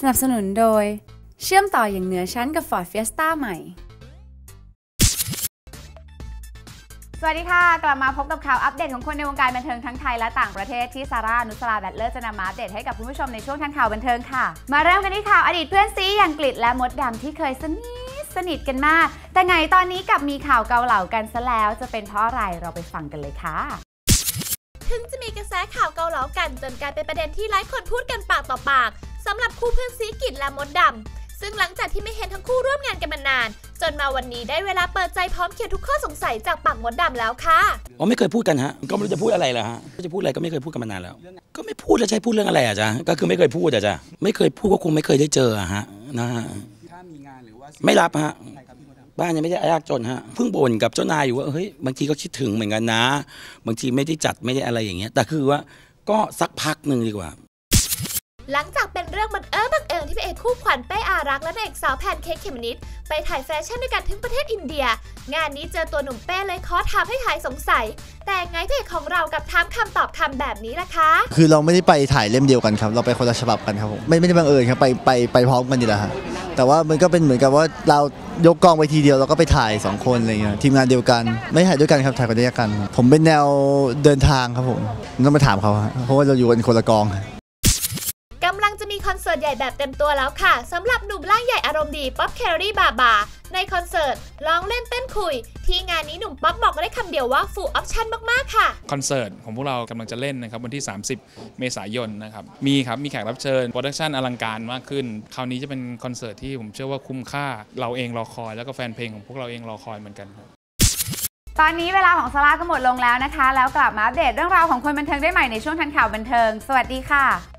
สนับสนุนโดย เชื่อมต่ออย่างเหนือชั้นกับ Ford Fiesta ใหม่ สวัสดีค่ะ กลับมาพบกับข่าวอัปเดตของคนในวงการบันเทิงทั้งไทยและต่างประเทศที่ซาร่านุสลาแบทเลอร์จะนำมาอัปเดตให้กับคุณผู้ชมในช่วงทันข่าวบันเทิงค่ะ มาเริ่มกันที่ข่าวอดีตเพื่อนซีอย่างกลิดและมดดำที่เคยสนิทสนิทกันมาก แต่ไงตอนนี้กลับมีข่าวเกาเหล่ากันซะแล้วจะเป็นเพราะอะไรเราไปฟังกันเลยค่ะถึงจะมีกระแสข่าวเกาเหลากันจนกลายเป็นประเด็นที่หลายคนพูดกันปากต่อปาก สำหรับคู่เพื่อนซีกิจและมดดำซึ่งหลังจากที่ไม่เห็นทั้งคู่ร่วมงานกันมานาน จนมาวันนี้ได้เวลาเปิดใจพร้อมเคลียร์ทุกข้อสงสัยจากปากมดดำแล้วค่ะอ๋อไม่เคยพูดกันฮะก็ไม่รู้จะพูดอะไรแล่ะฮะจะพูดอะไรก็ไม่เคยพูดกันมานานแล้ว ก็ไม่พูดแล้วใช้พูดเรื่องอะไรอะจ๊ะก็คือไม่เคยพูดอะจ๊ะไม่เคยพูดก็คงไม่เคยได้เจออะฮะนะฮะถ้ามีงานหรือว่าไม่รับฮะบ้านยังไม่ได้ยากจนฮะเพิ่งบ่นกับเจ้านายอยู่ว่าเฮ้ยบางทีก็คิดถึงเหมือนกันนะ บางทีไม่ได้จัดไม่ได้อะไรอย่างเงี้ยแต่คือว่าก็สักพักหนึ่งดีกว่า หลังจากเป็นเรื่องบังเอิญบังเอิญที่พระเอกคู่ขวัญเป้อารักและนางเอกสาวแพนเค้กเขมนิดไปถ่ายแฟชั่นด้วยกันถึงประเทศอินเดีย งานนี้เจอตัวหนุ่มเป้เลยขอถามให้หายสงสัย แต่ไงพระเอกของเรากับถามคำตอบคำแบบนี้ล่ะคะ คือเราไม่ได้ไปถ่ายเล่มเดียวกันครับ เราไปคนละฉบับกันครับผมไม่ไม่ได้บังเอิญครับไปไปไปพร้อมกันนี่แหละฮะแต่ว่ามันก็เป็นเหมือนกับว่าเรายกกองไปทีเดียวเราก็ไปถ่ายสองคนอะไรเงี้ยทีมงานเดียวกัน ไม่ถ่ายด้วยกันครับถ่ายคนเดียวกัน ผมเป็นแนวเดินทางครับผมต้องมาถามเขาเพราะว่าเราอยู่กันคนละกอง คอนเสิร์ตใหญ่แบบเต็มตัวแล้วค่ะสำหรับหนุ่มร่างใหญ่อารมณ์ดีป๊อปแคลรี่บาบาในคอนเสิร์ตร้องเล่นเต้นคุย ที่งานนี้หนุ่มป๊อปบอกได้คำเดียวว่า full option มาก ๆ ค่ะ คอนเสิร์ตของพวกเรากำลังจะเล่นนะครับ วันที่ 30 เมษายนนะครับ มีครับ มีแขกรับเชิญโปรดักชันอลังการมากขึ้น คราวนี้จะเป็นคอนเสิร์ตที่ผมเชื่อว่าคุ้มค่า เราเองรอคอย แล้วก็แฟนเพลงของพวกเราเองรอคอยเหมือนกันครับตอนนี้เวลาของซาร่าก็หมดลงแล้วนะคะ แล้วกลับมาอัปเดตเรื่องราวของคนบันเทิงได้ใหม่ในช่วงทันข่าวบันเทิง สวัสดีค่ะ